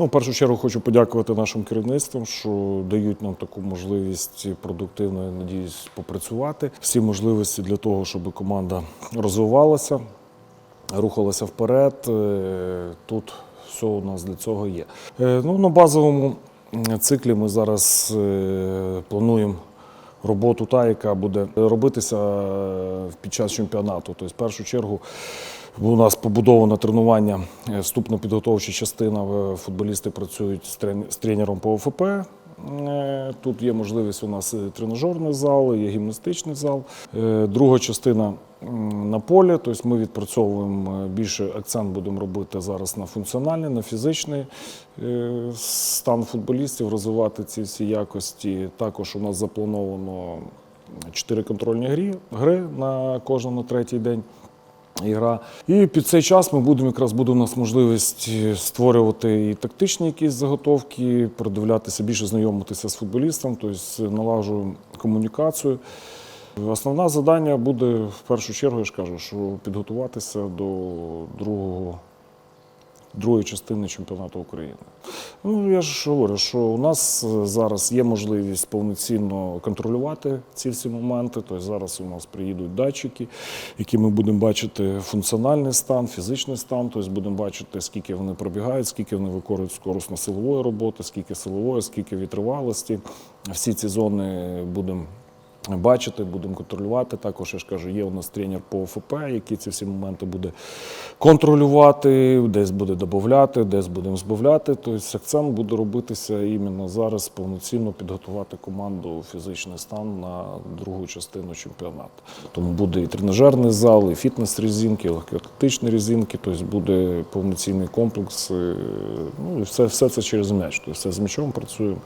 Ну, в першу чергу хочу подякувати нашим керівництвам, що дають нам таку можливість продуктивно, я надіюсь, попрацювати. Всі можливості для того, щоб команда розвивалася, рухалася вперед. Е, Тут все у нас для цього є. Е, Ну, на базовому циклі ми зараз е, плануємо роботу, та, яка буде робитися е, під час чемпіонату. Тобто, в першу чергу, у нас побудовано тренування, е, вступно-підготовча частина. е, Футболісти працюють з трен- з тренером по ОФП. Е, Тут є можливість у нас тренажерний зал, є гімнастичний зал. Друга частина на полі. Тобто ми відпрацьовуємо більше акцент будемо робити зараз на функціональний, на фізичний стан футболістів, розвивати ці всі якості. Також у нас заплановано чотири контрольні гри, на на третій день. Ігра. І під цей час ми будемо якраз буде у нас можливість створювати і тактичні якісь заготовки, продивлятися, більше знайомитися з футболістом, тобто налажуємо комунікацію. Основне завдання буде в першу чергу, я ж кажу, що підготуватися до другого, другої частини чемпіонату України. Ну, я ж говорю, що у нас е, зараз є можливість повноцінно контролювати ці всі моменти. Тобто зараз у нас приїдуть датчики, які ми будемо бачити функціональний стан, фізичний стан, тобто будемо бачити, скільки вони пробігають, скільки вони виконують скорость на силової роботи, скільки силової, скільки витривалості. Всі ці зони будемо бачити, будемо контролювати. Також я ж кажу, є у нас тренер по ОФП, який ці всі моменти буде контролювати, десь буде додати, десь будемо збавляти. Тобто акцент буде робитися іменно зараз повноцінно підготувати команду фізичний стан на другу частину чемпіонату. Тому буде і тренажерний зал, і фітнес-резинки, і легкоатлетичні резинки, тобто буде повноцінний комплекс. е, Ну і все, все це через м'яч. Тобто все з м'ячом працюємо.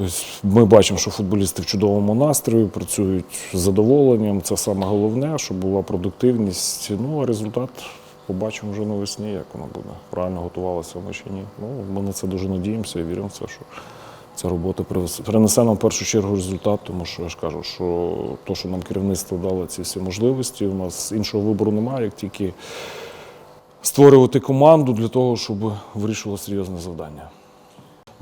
Тобто ми бачимо, що футболісти в чудовому настрої, працюють з задоволенням. Це саме головне, щоб була продуктивність. Ну а результат побачимо вже навесні, як воно буде. Правильно готувалися ми чи ні. Ну, ми на це дуже надіємося і віримо в це, що ця робота принесе нам в першу чергу результат, тому що я ж кажу, що то, що нам керівництво дало ці всі можливості, у нас іншого вибору немає, як тільки створювати команду для того, щоб вирішило серйозне завдання.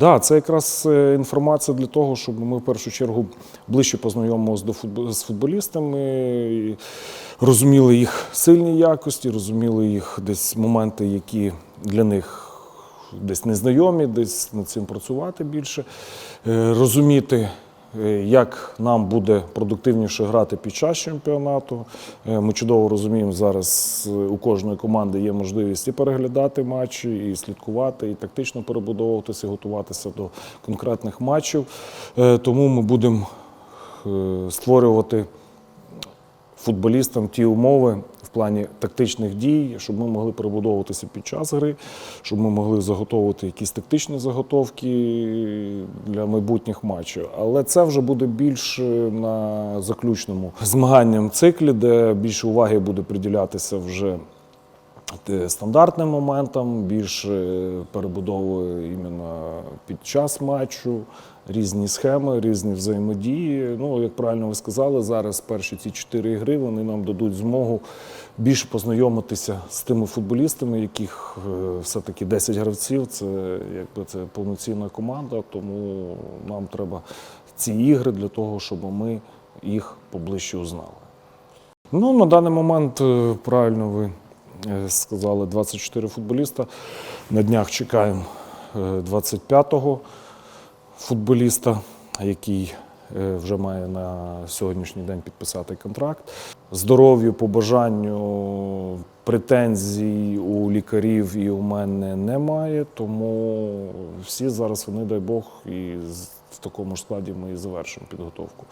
Да, це якраз е, інформація для того, щоб ми в першу чергу ближче познайомилися з футболістами, розуміли їх сильні якості, розуміли їх десь моменти, які для них десь незнайомі, десь над цим працювати більше, Е, розуміти. Е, Як нам буде продуктивніше грати під час чемпіонату? Е, Ми чудово розуміємо, зараз е, у кожної команди є можливість і переглядати матчі, і слідкувати, і тактично перебудовуватися, і готуватися до конкретних матчів. Тому ми будемо створювати футболістам ті умови плані тактичних дій, щоб ми могли перебудовуватися під час гри, щоб ми могли заготовити якісь тактичні заготовки для майбутніх матчів. Але це вже буде більш на заключному змаганням циклі, де більше уваги буде приділятися вже стандартним моментам, більше перебудовою іменно під час матчу, різні схеми, різні взаємодії. Ну, як правильно ви сказали, зараз перші ці чотири ігри вони нам дадуть змогу більше познайомитися з тими футболістами, яких е, все-таки 10 гравців. Це якби це повноцінна команда, тому нам треба ці ігри для того, щоб ми їх поближче узнали. Ну, на даний момент е, правильно ви е, сказали 24 футболіста. На днях чекаємо е, 25-го футболіста, який е, вже має на сьогоднішній день підписати контракт. Здоров'ю, по бажанню, претензій у лікарів і у мене немає, тому всі зараз вони, дай Бог, і в такому ж складі ми і завершимо підготовку.